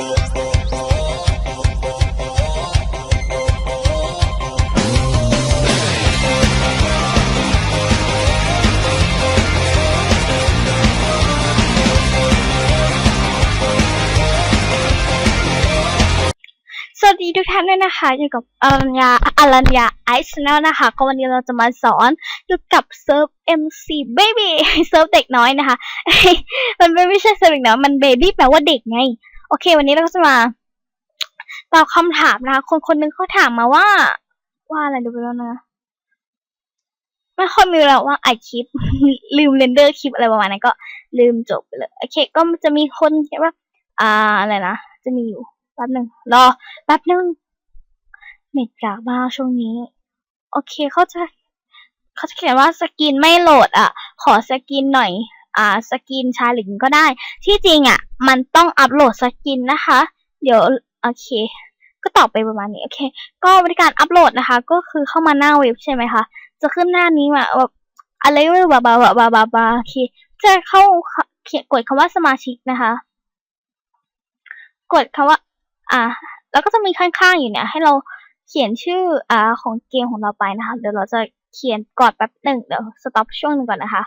สวัสดีทุกท่านด้วยนะคะอยู่กับอรัญญาอรัญญาไอซ์แนลนะคะ ก็วันนี้เราจะมาสอนเกี่ยวกับเซิร์ฟ MC Baby เซิร์ฟเด็กน้อยนะคะ มันไม่ใช่เซิร์ฟเด็กน้อยมัน Baby แปลว่าเด็กไง โอเค วันนี้เราก็จะมาตอบคำถามนะคะคนคนหนึงเขาถามมาว่า ว่าอะไรดูไปแล้วนะไม่ค่อยมีแล้วว่าอัดคลิป ลืมเรนเดอร์คลิปอะไรประมาณนั้นก็ลืมจบไปเลยโอเค ก็จะมีคนเขียนว่า อ่าอะไรนะจะมีอยู่แป๊บหนึ่งรอแป๊บนึงเน็ตกากมาช่วงนี้ โอเคเขาจะเขาจะเขียนว่าสกินไม่โหลดอะ ขอสกินหน่อย อ่าสกินชาหลิงก็ได้ ที่จริงอะ มันต้องอัปโหลดสกินนะคะ เดี๋ยวโอเค ก็ตอบไปประมาณนี้โอเค ก็บริการอัปโหลดนะคะ ก็คือเข้ามาหน้าเว็บใช่ไหมคะจะขึ้นหน้านี้มาแบบอะไรแบบบาบาบาบาบาบาโอเคจะเข้าเขียนกดคำว่าสมาชิกนะคะ กดคำว่า อ่า แล้วก็จะมีข้างๆอยู่เนี่ย ให้เราเขียนชื่ออ่าของเกมของเราไปนะคะ เดี๋ยวเราจะเขียนกอนแป๊บหนึ่งเดี๋ยวสต็อปช่วงหนึ่งก่อนนะคะ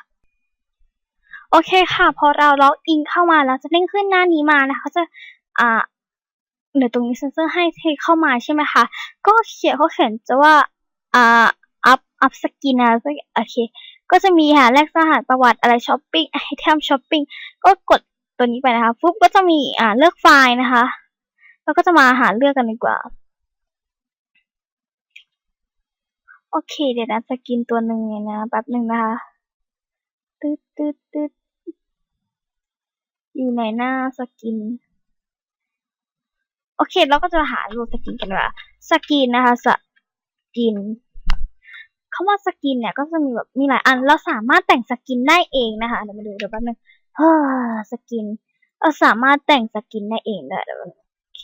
โอเคค่ะ พอเราล็อกอินเข้ามาแล้วจะเด้งขึ้นหน้านี้มานะคะจะอ่าเดี๋ยวตรงนี้เซนเซอร์ให้เทเข้ามาใช่ไหมคะ ก็เขียนเขาเขียนจะว่าอ่าอัพอัพสกินอะสักโอเค ก็จะมีค่ะแลกสหัสประวัติอะไรช้อปปิ้งไอเทมช้อปปิ้งก็กดตัวนี้ไปนะคะฟุ๊บก็จะมีอ่าเลือกไฟล์นะคะเราก็จะมาหาเลือกกันดีกว่า โอเค เดี๋ยวนะสกินตัวหนึ่งเนี่ยนะแป๊บหนึ่งนะคะ ตึ๊ดตึ๊ดตึ๊ด อยู่ในหน้าสกิน โอเคเราก็จะหารูปสกินกันว่าสกินนะคะสกินคำว่าสกินเนี่ยก็จะมีแบบมีหลายอันเราสามารถแต่งสกินได้เองนะคะเดี๋ยวมาดูเดี๋ยวแป๊บนึงเฮ้อสกินเราสามารถแต่งสกินได้เองได้เดี๋ยวโอเค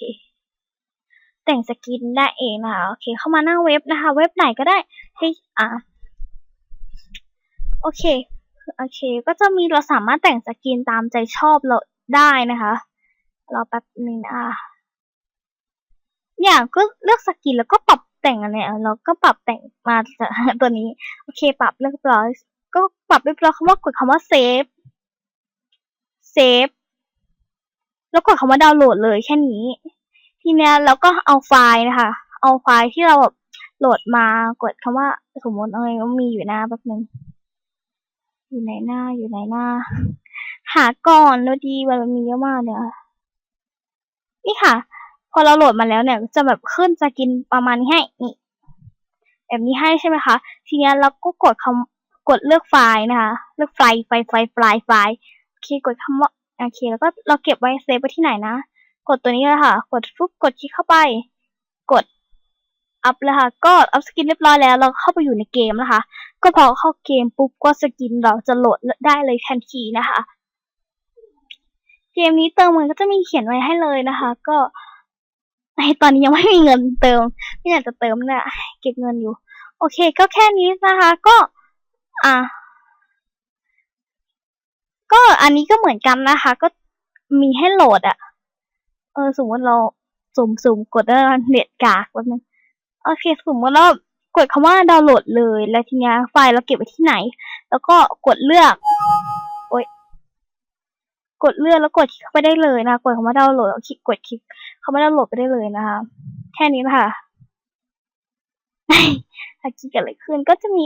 แต่งสกินได้เองนะคะโอเค เข้ามาหน้าเว็บนะคะ เว็บไหนก็ได้ให้อ่าโอเค โอเค ก็จะมีเราสามารถแต่งสกินตามใจชอบเราได้นะคะเราแป๊บนึงอะเนี่ยก็เลือกสกินแล้วก็ปรับแต่งอันเนี้เราก็ปรับแต่งมาจากตัวนี้ โอเค ปรับเรียบร้อยก็ปรับเรียบร้อยคำว่ากดคำว่าเซฟเซฟแล้วกดคำว่าดาวน์โหลดเลยแค่นี้ ทีเนี้ยเราก็เอาไฟล์นะคะ เอาไฟล์ที่เราแบบโหลดมากดคำว่าสมมติอะไรก็มีอยู่หน้าแป๊บนึง อยู่ในหน้าอยู่ในหน้า หาก่อนแล้วดีมันมีเยอะมากเนี่ยนี่ค่ะ พอเราโหลดมาแล้วเนี่ย จะแบบขึ้นสกินประมาณนี้ให้นี่แบบนี้ให้ใช่ไหมคะทีนี้เราก็กดคำกดเลือกไฟล์นะคะ เลือกไฟล์ไฟล์ไฟล์ไฟล์ไฟล์โอเคกดคำว่าโอเค แล้วก็เราเก็บไว้เซฟไว้ที่ไหนนะ กดตัวนี้เลยค่ะ กดฟุบกดคลิกเข้าไป กด อัพเลยค่ะ ก็อัพสกินเรียบร้อยแล้ว เราเข้าไปอยู่ในเกมนะคะ ก็พอเข้าเกมปุ๊บก็สกินเราจะโหลดได้เลยทันทีนะคะ เกมนี้เติมเงินก็จะมีเขียนไว้ให้เลยนะคะ ก็ในตอนนี้ยังไม่มีเงินเติม ไม่อยากจะเติมเนี่ยเก็บเงินอยู่ โอเค ก็แค่นี้นะคะ ก็ อะก็อันนี้ก็เหมือนกันนะคะ ก็มีให้โหลดอะเออสมมติเราสุ่มสุ่มกดแล้วเน็ตกากแบบนึง โอเคสมมติเรากดคำว่าดาวน์โหลดเลย แล้วทีนี้ไฟล์เราเก็บไว้ที่ไหน แล้วก็กดเลือกโอ้ยกดเลือกแล้วกดคลิกเข้าไปได้เลยนะกดคำว่าดาวน์โหลดแล้วคลิกกดคลิกคำว่าดาวน์โหลดไปได้เลยนะคะ แค่นี้นะคะถ้าคิดกันอะไรขึ้นก็จะมี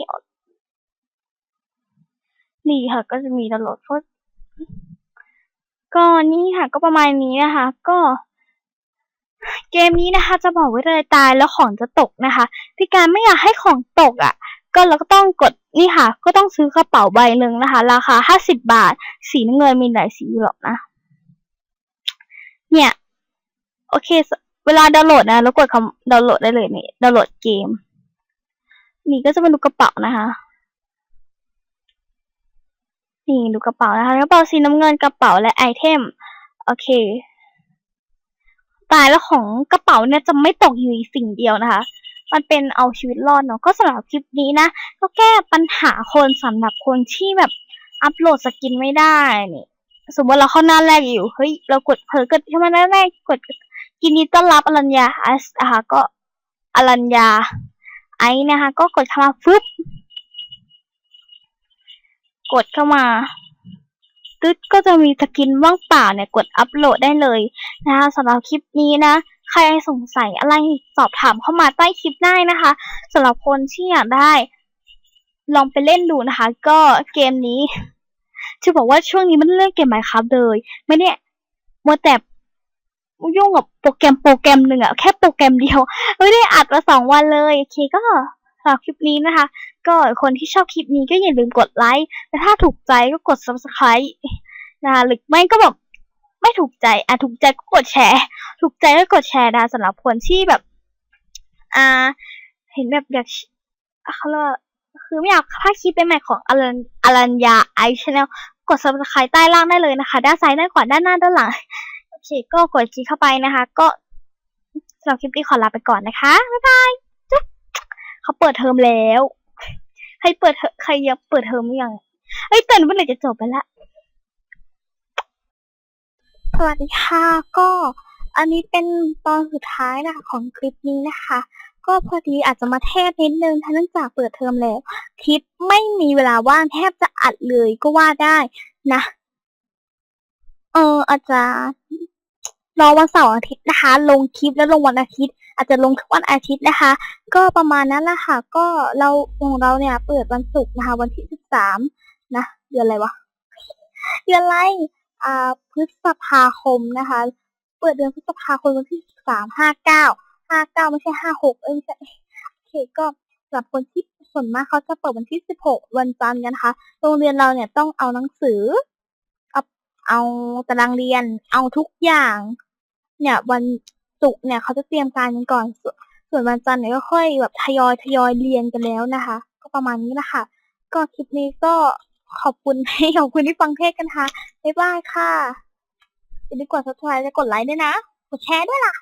นี่ค่ะ ก็จะมีดาวน์โหลดก็ก็นี่ค่ะ ก็ประมาณนี้นะคะ ก็ เกมนี้นะคะ จะบอกไว้เลยตายแล้วของจะตกนะคะที่การไม่อยากให้ของตกอะ่ะ ก็เราก็ต้องกดนี่ค่ะ ก็ต้องซื้อกระเป๋าใบหนึ่งนะคะ ราคาห้าสิบบาท สีน้ำเงินมีหลายสีหรอกนะ เนี่ย โอเค เวลาดาวน์โหลดนะแล้วกดคำดาวน์โหลดได้เลยนี่ดาวน์โหลดเกม นี่ก็จะเป็นดูกระเป๋านะคะนี่ดูกระเป๋านะคะกระเป๋าสีน้ำเงินกระเป๋าและไอเทม โอเค ตายแล้วของกระเป๋าเนี่ยจะไม่ตกอยู่อีสิ่งเดียวนะคะ มันเป็นเอาชีวิตรอดเนาะก็สำหรับคลิปนี้นะก็แก้ปัญหาคนสำหรับคนที่แบบอัปโหลดสกินไม่ได้นี่สมมติเราเข้าหน้าแรกอยู่เฮ้ยเรากดเผลอกดเข้ามาหน้าแรกกดยินดีต้อนรับอรัญญาไอซ์นะคะก็อรัญญาไอซ์นะคะ ก็กดเข้ามาฟึบกดเข้ามา ตึ๊ดก็จะมีสกินว่างเปล่าเนี่ยกดอัปโหลดได้เลยนะคะสำหรับคลิปนี้นะ ใครสงสัยอะไรสอบถามเข้ามาใต้คลิปได้นะคะสำหรับคนที่อยากได้ ลองไปเล่นดูนะคะ ก็เกมนี้จะบอกว่าช่วงนี้มันเล่นเกมไหมครับเลย ไม่เนี่ยมัวแต่ยุ่งกับโปรแกรมโปรแกรมหนึ่งอะแค่โปรแกรมเดียว ไม่ได้อัดมาสองวันเลย โอเคก็ สำหรับคลิปนี้นะคะ ก็คนที่ชอบคลิปนี้ก็อย่าลืมกดไลค์และถ้าถูกใจก็กด subscribe นะคะหรือไม่ก็แบบไม่ถูกใจอะถูกใจก็กดแชร์ ถูกใจก็กดแชร์นะสำหรับคนที่แบบ อ่า เห็นแบบอยากเขาเรียกว่าคือไม่อยากพลาดคลิปใหม่ของอลันอลัญญาไอชแนลกด subscribe ใต้ล่างได้เลยนะคะ ด้านซ้ายด้านขวาด้านหน้าด้านหลังโอเค ก็กดคลิกเข้าไปนะคะ ก็สำหรับคลิปนี้ขอลาไปก่อนนะคะ บ๊ายบาย เขาเปิดเทอมแล้ว ให้เปิดใครยังเปิดเทอมหรือยังเอ้ยเตือนเมื่อไหร่จะจบไปละสวัสดีค่ะก็อันนี้เป็นตอนสุดท้ายนะคะของคลิปนี้นะคะ ก็พอดีอาจจะมาเทศนิดนึงเนื่องจากเปิดเทอมแล้วคลิปไม่มีเวลาว่างแทบจะอัดเลยก็ว่าได้นะ เอออาจจะรอวันเสาร์อาทิตย์นะคะ ลงคลิปแล้วลงวันอาทิตย์ อาจจะลงทุกวันอาทิตย์นะคะ ก็ประมาณนั้นแหละค่ะ ก็เราของเราเนี่ยเปิดวันศุกร์นะคะ วันที่สิบสามนะเดือนอะไรวะเดือนอะไรอ่าพฤษภาคมนะคะ เปิดเดือนพฤษภาคมวันที่สามห้าเก้าห้าเก้าไม่ใช่ห้าหกเอ้ยไม่ใช่โอเคก็สำหรับคนที่ส่วนมากเขาจะเปิดวันที่สิบหกวันจันทร์กันนะคะโรงเรียนเราเนี่ยต้องเอาหนังสือเอาเอาตารางเรียน เอาทุกอย่าง เนี่ยวัน ศุกร์เนี่ยเขาจะเตรียมการกันก่อนส่วนส่วนวันจันทร์เนี่ยก็ค่อยแบบทยอยทยอยเรียนกันแล้วนะคะ ก็ประมาณนี้นะคะก็คลิปนี้ก็ขอบคุณขอบคุณที่ฟังเทศกันค่ะบ๊ายบายค่ะอย่าลืมกด subscribe และกดไลค์ด้วยนะ กดแชร์ด้วยล่ะ